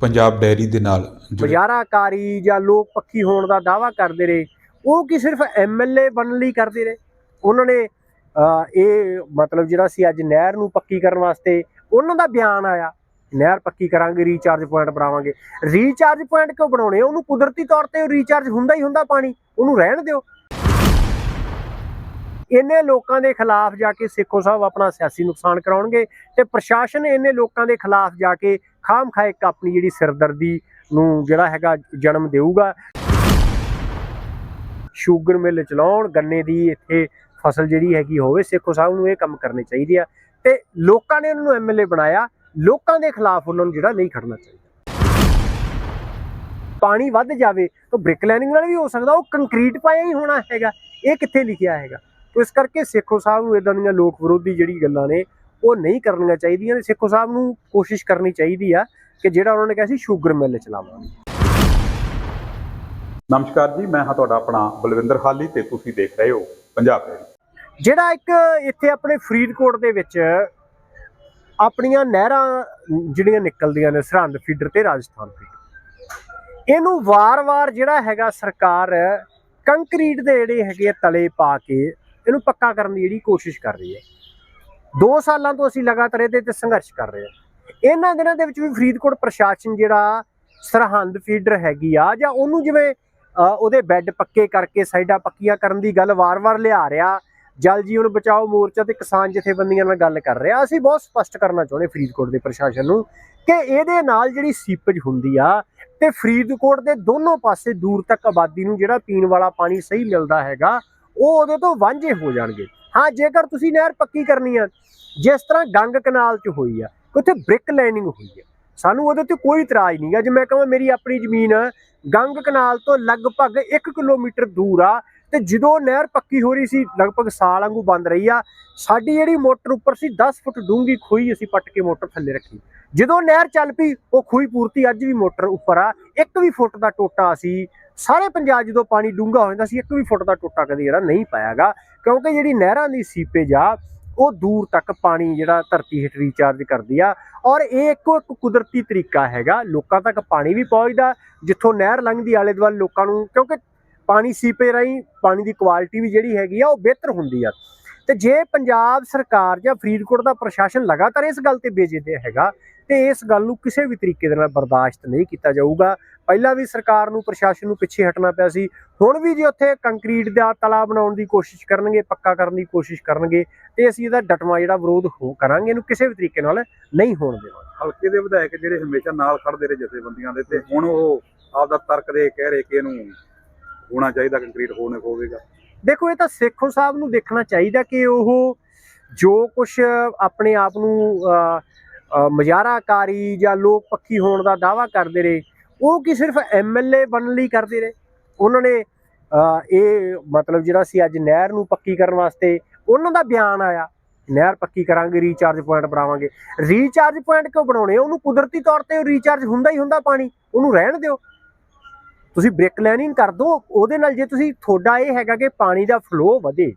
Punjab dairy ਦੇ ਨਾਲ ਜੁੜੇ ਜਾਂ ਲੋਕ ਪੱਖੀ ਹੋਣ ਦਾ ਦਾਵਾ ਕਰਦੇ ਰਹੇ ਉਹ ਕੀ ਸਿਰਫ ਐਮਐਲਏ ਬਣਨ ਲਈ ਕਰਦੇ ਰਹੇ? ਉਹਨਾਂ ਨੇ ਅਹ, ਇਹ ਮਤਲਬ ਜਿਹੜਾ ਸੀ ਅੱਜ ਨਹਿਰ ਨੂੰ ਪੱਕੀ ਕਰਨ ਵਾਸਤੇ ਉਹਨਾਂ ਦਾ ਬਿਆਨ ਆਇਆ ਨਹਿਰ ਪੱਕੀ ਕਰਾਂਗੇ ਰੀਚਾਰਜ ਪੁਆਇੰਟ ਬਣਾਵਾਂਗੇ। ਰੀਚਾਰਜ ਪੁਆਇੰਟ ਕਿਉਂ ਬਣਾਉਣੇ? ਉਹਨੂੰ ਕੁਦਰਤੀ ਤੌਰ ਤੇ ਰੀਚਾਰਜ ਹੁੰਦਾ ਹੀ ਹੁੰਦਾ ਪਾਣੀ ਉਹਨੂੰ ਰਹਿਣ ਦਿਓ। ਇਹਨੇ ਲੋਕਾਂ ਦੇ ਖਿਲਾਫ ਜਾ ਕੇ ਸਿੱਖੋ ਸਾਹਿਬ ਆਪਣਾ ਸਿਆਸੀ ਨੁਕਸਾਨ ਕਰਾਉਣਗੇ ਤੇ ਪ੍ਰਸ਼ਾਸਨ ਇਹਨੇ ਲੋਕਾਂ ਦੇ ਖਿਲਾਫ ਜਾ ਕੇ ਖਾਮ ਖਾ ਇੱਕ ਆਪਣੀ ਜਿਹੜੀ ਸਿਰਦਰਦੀ ਨੂੰ ਜਿਹੜਾ ਹੈਗਾ ਜਨਮ ਦੇਊਗਾ। ਸ਼ੂਗਰ ਮਿਲ ਚਲਾਉਣ, ਗੰਨੇ ਦੀ ਇੱਥੇ ਫਸਲ ਜਿਹੜੀ ਹੈਗੀ ਹੋਵੇ, ਸਿੱਖੋ ਸਾਹਿਬ ਨੂੰ ਇਹ ਕੰਮ ਕਰਨੇ ਚਾਹੀਦੇ ਆ ਤੇ ਲੋਕਾਂ ਨੇ ਉਹਨਾਂ ਨੂੰ ਐਮਐਲਏ ਬਣਾਇਆ, ਲੋਕਾਂ ਦੇ ਖਿਲਾਫ ਉਹਨਾਂ ਨੂੰ ਜਿਹੜਾ ਨਹੀਂ ਖੜਨਾ ਚਾਹੀਦਾ। ਪਾਣੀ ਵੱਧ ਜਾਵੇ ਤਾਂ ਬ੍ਰਿਕ ਲਾਈਨਿੰਗ ਨਾਲ ਵੀ ਹੋ ਸਕਦਾ, ਉਹ ਕੰਕਰੀਟ ਪਾਇਆ ਹੀ ਹੋਣਾ ਹੈਗਾ, ਇਹ ਕਿੱਥੇ ਲਿਖਿਆ ਹੈਗਾ? ਇਸ ਕਰਕੇ ਸਿੱਖੋ ਸਾਹਿਬ ਨੂੰ ਇਦਾਂ ਦੀਆਂ ਲੋਕ ਵਿਰੋਧੀ ਜਿਹੜੀ ਗੱਲਾਂ ਨੇ ਉਹ ਨਹੀਂ ਕਰਨੀਆਂ ਚਾਹੀਦੀਆਂ ਤੇ ਸਿੱਖੋ ਸਾਹਿਬ ਨੂੰ ਕੋਸ਼ਿਸ਼ ਕਰਨੀ ਚਾਹੀਦੀ ਆ ਕਿ ਜਿਹੜਾ ਉਹਨਾਂ ਨੇ ਕਿਹਾ ਸੀ ਸ਼ੂਗਰ ਮਿਲ ਚਲਾਵਾਂਗੇ ਨਮਸਕਾਰ ਜੀ ਮੈਂ ਹਾਂ ਤੁਹਾਡਾ ਆਪਣਾ ਬਲਵਿੰਦਰ ਹਾਲੀ ਤੇ ਤੁਸੀਂ ਦੇਖ ਰਹੇ ਹੋ ਪੰਜਾਬ ਡੈਰੀ ਜਿਹੜਾ ਇੱਕ ਇੱਥੇ ਆਪਣੇ ਫਰੀਦਕੋਟ ਦੇ ਵਿੱਚ ਆਪਣੀਆਂ ਨਹਿਰਾਂ ਜਿਹੜੀਆਂ ਨਿਕਲਦੀਆਂ ਨੇ ਸਰਹੰਦ ਫੀਡਰ ਤੇ ਰਾਜਸਥਾਨ ਫੀਡਰ। ਇਹਨੂੰ ਵਾਰ-ਵਾਰ ਜਿਹੜਾ ਹੈਗਾ ਸਰਕਾਰ ਕੰਕਰੀਟ ਦੇ ਜਿਹੜੇ ਹੈਗੇ ਤਲੇ ਪਾ ਕੇ ਇਹਨੂੰ ਪੱਕਾ ਕਰਨ ਦੀ ਜਿਹੜੀ ਕੋਸ਼ਿਸ਼ ਕਰ ਰਹੀ ਹੈ। 2 ਸਾਲਾਂ ਤੋਂ ਅਸੀਂ ਲਗਾਤਾਰ ਇਹਦੇ ਤੇ ਸੰਘਰਸ਼ ਕਰ ਰਹੇ ਹਾਂ। ਇਹਨਾਂ ਦਿਨਾਂ ਦੇ ਵਿੱਚ ਵੀ ਫਰੀਦਕੋਟ ਪ੍ਰਸ਼ਾਸਨ ਜਿਹੜਾ ਸਰਹੰਦ ਫੀਡਰ ਹੈਗੀ ਆ, ਜਾਂ ਉਹਨੂੰ ਜਿਵੇਂ ਉਹਦੇ ਬੈੱਡ ਪੱਕੇ ਕਰਕੇ ਸਾਈਡਾਂ ਪੱਕੀਆਂ ਕਰਨ ਦੀ ਗੱਲ ਵਾਰ-ਵਾਰ ਲਿਆ ਰਿਹਾ, ਜਲ ਜੀਵਨ ਬਚਾਓ ਮੋਰਚਾ ਤੇ ਕਿਸਾਨ ਜਥੇਬੰਦੀਆਂ ਨਾਲ ਗੱਲ ਕਰ ਰਿਹਾ, ਅਸੀਂ ਬਹੁਤ ਸਪਸ਼ਟ ਕਰਨਾ ਚਾਹੁੰਦੇ ਫਰੀਦਕੋਟ ਦੇ ਪ੍ਰਸ਼ਾਸਨ ਨੂੰ ਕਿ ਇਹਦੇ ਨਾਲ ਜਿਹੜੀ ਸੀਪੇਜ ਹੁੰਦੀ ਆ ਤੇ ਫਰੀਦਕੋਟ ਦੇ ਦੋਨੋਂ ਪਾਸੇ ਦੂਰ ਤੱਕ ਆਬਾਦੀ ਨੂੰ ਜਿਹੜਾ ਪੀਣ ਵਾਲਾ ਪਾਣੀ ਸਹੀ ਮਿਲਦਾ ਹੈਗਾ ਉਹ ਉਹਦੇ ਤੋਂ ਵਾਂਝੇ ਹੋ ਜਾਣਗੇ। ਹਾਂ, ਜੇਕਰ ਤੁਸੀਂ ਨਹਿਰ ਪੱਕੀ ਕਰਨੀ ਆ, ਜਿਸ ਤਰ੍ਹਾਂ ਗੰਗ ਕਨਾਲ 'ਚ ਹੋਈ ਆ, ਉੱਥੇ ਬ੍ਰਿਕ ਲਾਈਨਿੰਗ ਹੋਈ ਆ। ਸਾਨੂੰ ਉਹਦੇ ਤੇ ਕੋਈ ਇਤਰਾਜ਼ ਨਹੀਂਗਾ ਜੇ ਮੈਂ ਕਹਾਂ, ਮੇਰੀ ਆਪਣੀ ਜ਼ਮੀਨ ਗੰਗ ਕਨਾਲ ਤੋਂ ਲਗਭਗ 1 ਕਿਲੋਮੀਟਰ ਦੂਰ ਆ, ਤੇ ਜਦੋਂ ਨਹਿਰ ਪੱਕੀ ਹੋ ਰਹੀ ਸੀ, ਲਗਭਗ ਸਾਲ ਵਾਂਗੂ ਬੰਦ ਰਹੀ ਆ, ਸਾਡੀ ਜਿਹੜੀ ਮੋਟਰ ਉੱਪਰ ਸੀ 10 ਫੁੱਟ ਡੂੰਘੀ ਖੂਹੀ ਅਸੀਂ ਪੱਟ ਕੇ ਮੋਟਰ ਥੱਲੇ ਰੱਖੀ। ਜਦੋਂ ਨਹਿਰ ਚੱਲ ਪਈ, ਉਹ ਖੂਹੀ ਪੂਰਤੀ ਅੱਜ ਵੀ ਮੋਟਰ ਉੱਪਰ ਆ। ਇੱਕ ਵੀ ਫੁੱਟ ਦਾ ਟੋਟਾ ਅਸੀਂ ਸਾਰੇ ਪੰਜਾਬ ਜਦੋਂ ਪਾਣੀ ਡੂੰਘਾ ਹੋ ਜਾਂਦਾ ਸੀ, ਇੱਕ ਵੀ ਫੁੱਟ ਦਾ ਟੋਟਾ ਕਦੇ ਜਿਹੜਾ ਨਹੀਂ ਪਾਇਆਗਾ, ਕਿਉਂਕਿ ਜਿਹੜੀ ਨਹਿਰਾਂ ਦੀ ਸੀਪੇਜ ਆ, ਉਹ ਦੂਰ ਤੱਕ ਪਾਣੀ ਜਿਹੜਾ ਧਰਤੀ ਹੇਠ ਰੀਚਾਰਜ ਕਰਦੀ ਆ, ਔਰ ਇਹ ਇੱਕੋ ਇੱਕ ਕੁਦਰਤੀ ਤਰੀਕਾ ਹੈਗਾ, ਲੋਕਾਂ ਤੱਕ ਪਾਣੀ ਵੀ ਪਹੁੰਚਦਾ, ਜਿੱਥੋਂ ਨਹਿਰ ਲੰਘਦੀ ਆਲੇ ਦੁਆਲੇ ਲੋਕਾਂ ਨੂੰ, ਕਿਉਂਕਿ ਪਾਣੀ ਸੀਪੇ ਰਾਹੀਂ ਪਾਣੀ ਦੀ ਕੁਆਲਿਟੀ ਵੀ ਜਿਹੜੀ ਹੈਗੀ ਆ, ਉਹ ਬਿਹਤਰ ਹੁੰਦੀ ਆ। ਤੇ ਜੇ ਪੰਜਾਬ ਸਰਕਾਰ ਜਾਂ ਫਰੀਦਕੋਟ ਦਾ ਪ੍ਰਸ਼ਾਸਨ ਲਗਾਤਾਰ ਇਸ ਗੱਲ ਤੇ ਬੇਜਿੱਦੇ ਹੈਗਾ, ਤੇ ਇਸ ਗੱਲ ਨੂੰ ਕਿਸੇ ਵੀ ਤਰੀਕੇ ਦੇ ਨਾਲ ਬਰਦਾਸ਼ਤ ਨਹੀਂ ਕੀਤਾ ਜਾਊਗਾ। ਪਹਿਲਾਂ ਵੀ ਸਰਕਾਰ ਨੂੰ, ਪ੍ਰਸ਼ਾਸਨ ਨੂੰ ਪਿੱਛੇ ਹਟਣਾ ਪਿਆ ਸੀ। ਹੁਣ ਵੀ ਜੇ ਉੱਥੇ ਕੰਕਰੀਟ ਦਾ ਤਲਾ ਬਣਾਉਣ ਦੀ ਕੋਸ਼ਿਸ਼ ਕਰਨਗੇ, ਪੱਕਾ ਕਰਨ ਦੀ ਕੋਸ਼ਿਸ਼ ਕਰਨਗੇ, ਤੇ ਅਸੀਂ ਇਹਦਾ ਡਟਵਾ ਜਿਹੜਾ ਵਿਰੋਧ ਹੋ ਕਰਾਂਗੇ, ਇਹਨੂੰ ਕਿਸੇ ਵੀ ਤਰੀਕੇ ਨਾਲ ਨਹੀਂ ਹੋਣ ਦੇਵਾਂਗੇ। ਹਲਕੇ ਦੇ ਵਿਧਾਇਕ ਜਿਹੜੇ ਹਮੇਸ਼ਾ ਨਾਲ ਖੜਦੇ ਰਹੇ ਜਥੇਬੰਦੀਆਂ ਦੇ, ਤੇ ਹੁਣ ਉਹ ਆਪਦਾ ਤਰਕ ਦੇ ਕਹਿ ਰਹੇ ਕਿ ਇਹਨੂੰ ਹੋਣਾ ਚਾਹੀਦਾ, ਕੰਕਰੀਟ ਹੋਣੇ ਹੋਵੇਗਾ। ਦੇਖੋ ਇਹ ਤਾਂ ਸੇਖੋ ਸਾਹਿਬ ਨੂੰ ਦੇਖਣਾ ਚਾਹੀਦਾ ਕਿ ਉਹ ਜੋ ਕੁਝ ਆਪਣੇ ਆਪ ਨੂੰ ਅਹ, ਮੁਜ਼ਾਹਰਾਕਾਰੀ ਜਾਂ ਲੋਕ ਪੱਖੀ ਹੋਣ ਦਾ ਦਾਵਾ ਕਰਦੇ ਰਹੇ ਉਹ ਕੀ ਸਿਰਫ ਐਮਐਲਏ ਬਣਨ ਲਈ ਕਰਦੇ ਰਹੇ? ਉਹਨਾਂ ਨੇ ਇਹ ਮਤਲਬ ਜਿਹੜਾ ਸੀ ਅੱਜ ਨਹਿਰ ਨੂੰ ਪੱਕੀ ਕਰਨ ਵਾਸਤੇ ਉਹਨਾਂ ਦਾ ਬਿਆਨ ਆਇਆ ਨਹਿਰ ਪੱਕੀ ਕਰਾਂਗੇ ਰੀਚਾਰਜ ਪੁਆਇੰਟ ਬਣਾਵਾਂਗੇ। ਰੀਚਾਰਜ ਪੁਆਇੰਟ ਕਿਉਂ ਬਣਾਉਣੇ? ਉਹਨੂੰ ਕੁਦਰਤੀ ਤੌਰ ਤੇ ਰੀਚਾਰਜ ਹੁੰਦਾ ਹੀ ਹੁੰਦਾ ਪਾਣੀ ਉਹਨੂੰ ਰਹਿਣ ਦਿਓ। ਤੁਸੀਂ ਬ੍ਰਿਕ ਲਾਈਨਿੰਗ ਕਰ ਦਿਓ ਉਹਦੇ ਨਾਲ ਜੇ ਤੁਸੀਂ ਤੁਹਾਡਾ ਇਹ ਹੈਗਾ ਕਿ ਪਾਣੀ ਦਾ ਫਲੋ ਵਧੇ,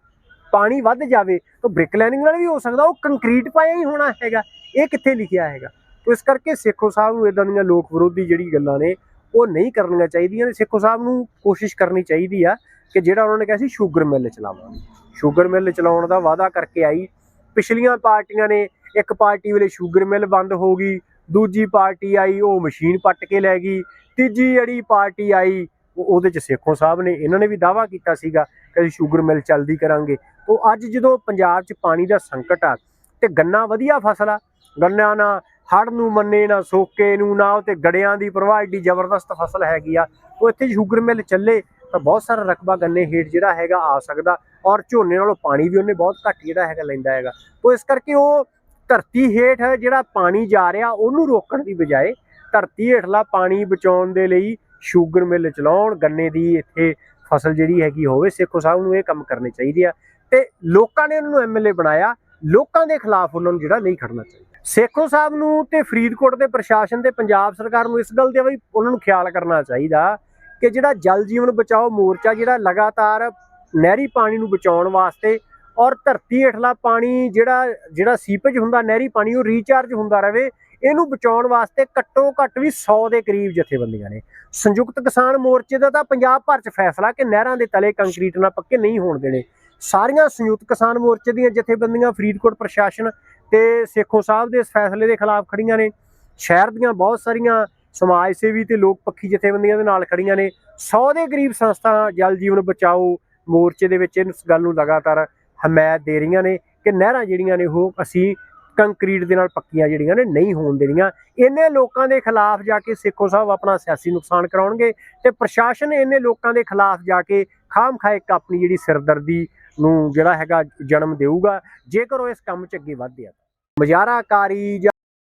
ਪਾਣੀ ਵੱਧ ਜਾਵੇ, ਤਾਂ ਬ੍ਰਿਕ ਲਾਈਨਿੰਗ ਨਾਲ ਵੀ ਹੋ ਸਕਦਾ, ਉਹ ਕੰਕਰੀਟ ਪਾਇਆ ਹੀ ਹੋਣਾ ਹੈਗਾ। ਇਹ ਕਿੱਥੇ ਲਿਖਿਆ ਹੈਗਾ? ਇਸ ਕਰਕੇ ਸਿੱਖੋ ਸਾਹਿਬ ਨੂੰ ਇਦਾਂ ਦੀਆਂ ਲੋਕ ਵਿਰੋਧੀ ਜਿਹੜੀ ਗੱਲਾਂ ਨੇ, ਉਹ ਨਹੀਂ ਕਰਨੀਆਂ ਚਾਹੀਦੀਆਂ ਤੇ ਸਿੱਖੋ ਸਾਹਿਬ ਨੂੰ ਕੋਸ਼ਿਸ਼ ਕਰਨੀ ਚਾਹੀਦੀ ਆ ਕਿ ਜਿਹੜਾ ਉਹਨਾਂ ਨੇ ਕਿਹਾ ਸੀ, ਸ਼ੂਗਰ ਮਿਲ ਚਲਾਵਾਂਗੇ। ਸ਼ੂਗਰ ਮਿਲ ਚਲਾਉਣ ਦਾ ਵਾਅਦਾ ਕਰਕੇ ਆਈ। ਪਿਛਲੀਆਂ ਪਾਰਟੀਆਂ ਨੇ, ਇੱਕ ਪਾਰਟੀ ਵੇਲੇ ਸ਼ੂਗਰ ਮਿਲ ਬੰਦ ਹੋ ਗਈ ਦੂਜੀ ਪਾਰਟੀ ਆਈ, ਉਹ ਮਸ਼ੀਨ ਪੱਟ ਕੇ ਲੈ ਗਈ। ਤੀਜੀ ਜਿਹੜੀ ਪਾਰਟੀ ਆਈ, ਉਹ- ਉਹਦੇ ਚ ਸੇਖੋਂ ਸਾਹਿਬ ਨੇ, ਇਹਨਾਂ ਨੇ ਵੀ ਦਾਵਾ ਕੀਤਾ ਸੀਗਾ ਕਿ ਅਸੀਂ ਸ਼ੂਗਰ ਮਿਲ ਚਲਦੀ ਕਰਾਂਗੇ। ਉਹ ਅੱਜ ਜਦੋਂ ਪੰਜਾਬ 'ਚ ਪਾਣੀ ਦਾ ਸੰਕਟ ਆ, ਤੇ ਗੰਨਾ ਵਧੀਆ ਫਸਲ ਆ। ਗੰਨਾ ਨਾ ਹੜ ਨੂੰ ਮੰਨੇ, ਨਾ ਸੋਕੇ ਨੂੰ, ਨਾ ਉਹ ਤੇ ਗੜਿਆਂ ਦੀ ਪ੍ਰਵਾਹ ਏਡੀ ਜ਼ਬਰਦਸਤ ਫਸਲ ਹੈਗੀ ਆ। ਉਹ ਇੱਥੇ ਸ਼ੂਗਰ ਮਿਲ ਚੱਲੇ, ਤਾਂ ਬਹੁਤ ਸਾਰਾ ਰਕਬਾ ਗੰਨੇ ਹੇਠ ਜਿਹੜਾ ਹੈਗਾ ਆ ਸਕਦਾ। ਔਰ ਝੋਨੇ ਨਾਲੋਂ ਪਾਣੀ ਵੀ ਉਹਨੇ ਬਹੁਤ ਘੱਟ ਜਿਹੜਾ ਹੈਗਾ ਲੈਂਦਾ ਹੈਗਾ। ਉਹ ਇਸ ਕਰਕੇ ਉਹ ਧਰਤੀ ਹੇਠ ਜਿਹੜਾ ਪਾਣੀ ਜਾ ਰਿਹਾ, ਉਹਨੂੰ ਰੋਕਣ ਦੀ ਬਜਾਏ ਧਰਤੀ ਹੇਠਲਾ ਪਾਣੀ ਬਚਾਉਣ ਦੇ ਲਈ ਸ਼ੂਗਰ ਮਿਲ ਚਲਾਉਣ, ਗੰਨੇ ਦੀ ਇੱਥੇ ਫਸਲ ਜਿਹੜੀ ਹੈਗੀ ਹੋਵੇ, ਸੇਖੋ ਸਾਹਿਬ ਨੂੰ ਇਹ ਕੰਮ ਕਰਨੇ ਚਾਹੀਦੇ ਆ। ਤੇ ਲੋਕਾਂ ਨੇ ਉਹਨਾਂ ਨੂੰ ਐਮਐਲਏ ਬਣਾਇਆ, ਲੋਕਾਂ ਦੇ ਖਿਲਾਫ ਉਹਨਾਂ ਨੂੰ ਜਿਹੜਾ ਨਹੀਂ ਖੜਨਾ ਚਾਹੀਦਾ। ਸੇਖੋ ਸਾਹਿਬ ਨੂੰ ਤੇ ਫਰੀਦਕੋਟ ਦੇ ਪ੍ਰਸ਼ਾਸਨ ਤੇ ਪੰਜਾਬ ਸਰਕਾਰ ਨੂੰ ਇਸ ਗੱਲ ਦੇ ਵੀ ਉਹਨਾਂ ਨੂੰ ਖਿਆਲ ਕਰਨਾ ਚਾਹੀਦਾ ਕਿ ਜਿਹੜਾ ਜਲ ਜੀਵਨ ਬਚਾਓ ਮੋਰਚਾ ਜਿਹੜਾ ਲਗਾਤਾਰ ਨਹਿਰੀ ਪਾਣੀ ਨੂੰ ਬਚਾਉਣ ਵਾਸਤੇ ਔਰ ਧਰਤੀ ਹੇਠਲਾ ਪਾਣੀ ਜਿਹੜਾ ਜਿਹੜਾ ਸੀਪੇਜ ਹੁੰਦਾ, ਨਹਿਰੀ ਪਾਣੀ, ਉਹ ਰੀਚਾਰਜ ਹੁੰਦਾ ਰਹੇ ਇਹਨੂੰ ਬਚਾਉਣ ਵਾਸਤੇ ਘੱਟੋ ਘੱਟ ਵੀ 100 ਦੇ ਕਰੀਬ ਜਥੇਬੰਦੀਆਂ ਨੇ। ਸੰਯੁਕਤ ਕਿਸਾਨ ਮੋਰਚੇ ਦਾ ਤਾਂ ਪੰਜਾਬ ਭਰ 'ਚ ਫੈਸਲਾ ਕਿ ਨਹਿਰਾਂ ਦੇ ਤਲੇ ਕੰਕਰੀਟ ਨਾਲ ਪੱਕੇ, ਨਹੀਂ ਹੋਣ ਦੇਣੇ। ਸਾਰੀਆਂ ਸੰਯੁਕਤ ਕਿਸਾਨ ਮੋਰਚੇ ਦੀਆਂ ਜਥੇਬੰਦੀਆਂ ਫਰੀਦਕੋਟ ਪ੍ਰਸ਼ਾਸਨ ਤੇ ਸੇਖੋ ਸਾਹਿਬ ਦੇ ਇਸ ਫੈਸਲੇ ਦੇ ਖਿਲਾਫ ਖੜੀਆਂ ਨੇ। ਸ਼ਹਿਰ ਦੀਆਂ ਬਹੁਤ ਸਾਰੀਆਂ ਸਮਾਜ ਸੇਵੀ ਤੇ ਲੋਕ ਪੱਖੀ ਜਥੇਬੰਦੀਆਂ ਦੇ ਨਾਲ ਖੜੀਆਂ ਨੇ। 100 ਦੇ ਕਰੀਬ ਸੰਸਥਾ ਜਲ ਜੀਵਨ ਬਚਾਓ ਮੋਰਚੇ ਦੇ ਵਿੱਚ ਇਸ ਗੱਲ ਨੂੰ ਲਗਾਤਾਰ ਹਮਾਇਤ ਦੇ ਰਹੀਆਂ ਨੇ ਕਿ ਨਹਿਰਾਂ ਜਿਹੜੀਆਂ ਨੇ ਉਹ ਅਸੀਂ ਕੰਕਰੀਟ ਦੇ ਨਾਲ ਪੱਕੀਆਂ ਜਿਹੜੀਆਂ ਨੇ ਨਹੀਂ ਹੋਣ ਦੇਣੀਆਂ। ਇਹਨੇ ਲੋਕਾਂ ਦੇ ਖਿਲਾਫ ਜਾ ਕੇ ਸੇਖੋ ਸਾਹਿਬ ਆਪਣਾ ਸਿਆਸੀ ਨੁਕਸਾਨ ਕਰਾਉਣਗੇ ਤੇ ਪ੍ਰਸ਼ਾਸਨ ਇਹਨੇ ਲੋਕਾਂ ਦੇ ਖਿਲਾਫ ਜਾ ਕੇ ਖਾਮ ਖਾ ਇੱਕ ਆਪਣੀ ਜਿਹੜੀ ਸਿਰਦਰਦੀ ਨੂੰ ਜਿਹੜਾ ਹੈਗਾ ਜਨਮ ਦੇਊਗਾ। ਜੇਕਰ ਉਹ ਇਸ ਕੰਮ 'ਚ ਅੱਗੇ ਵਧਦੇ ਆ ਮੁਜ਼ਾਹਰਾਕਾਰੀ ਜਾਂ